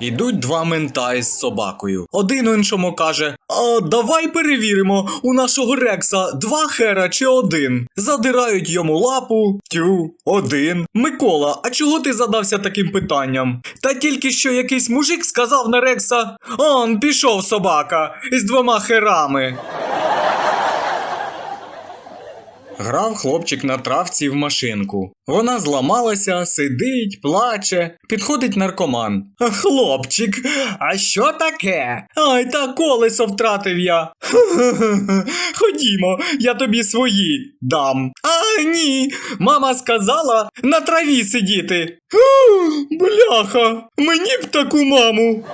Ідуть два мента із собакою. Один іншому каже: А давай перевіримо, у нашого Рекса два хера чи один. Задирають йому лапу, тю, один. Микола, а чого ти задався таким питанням? Та тільки що якийсь мужик сказав на Рекса: Он пішов собака із двома херами. Грав хлопчик на травці в машинку. Вона зламалася, сидить, плаче, підходить наркоман. Хлопчик, а що таке? Ай, та колесо втратив я. Ходімо, я тобі свої дам. А ні, мама сказала на траві сидіти. Бляха, мені б таку маму.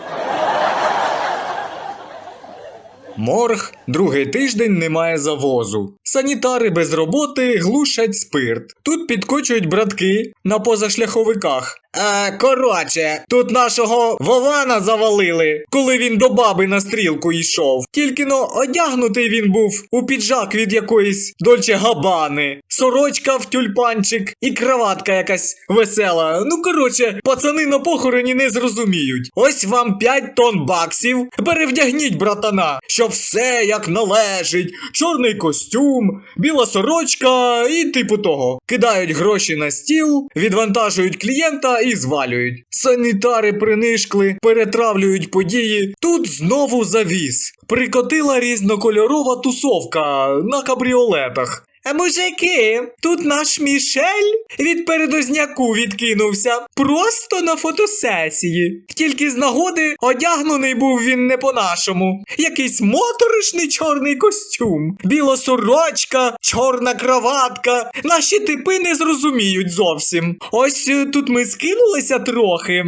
Морг другий тиждень немає завозу. Санітари без роботи глушать спирт. Тут підкочують братки на позашляховиках. Е, коротше, тут нашого Вована завалили, коли він до баби на стрілку йшов. Тільки но одягнутий він був у піджак від якоїсь Дольче Габани, сорочка в тюльпанчик і краватка якась весела. Ну коротше, пацани на похороні не зрозуміють. Ось вам 5 тонн баксів. Перевдягніть, братана, щоб все як належить. Чорний костюм, біла сорочка і типу того. Кидають гроші на стіл, відвантажують клієнта і звалюють. Санітари принишкли, перетравлюють події. Тут знову завіс. Прикотила різнокольорова тусовка на кабріолетах. А мужики, тут наш Мішель від передозняку відкинувся просто на фотосесії. Тільки з нагоди одягнений був він не по-нашому. Якийсь моторошний чорний костюм, біла сорочка, чорна краватка. Наші типи не зрозуміють зовсім. Ось е, тут ми скинулися трохи.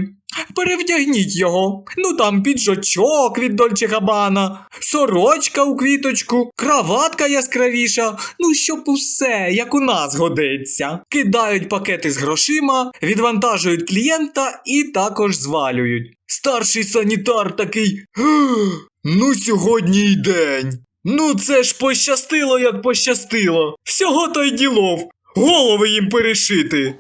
Перевдягніть його. Ну там піджачок від Дольче Габана, сорочка у квіточку, краватка яскравіша. Ну, щоб усе, як у нас годиться. Кидають пакети з грошима, відвантажують клієнта і також звалюють. Старший санітар такий. Ну, сьогодні й день. Ну, це ж пощастило, як пощастило. Всього то й ділов. Голови їм перешити.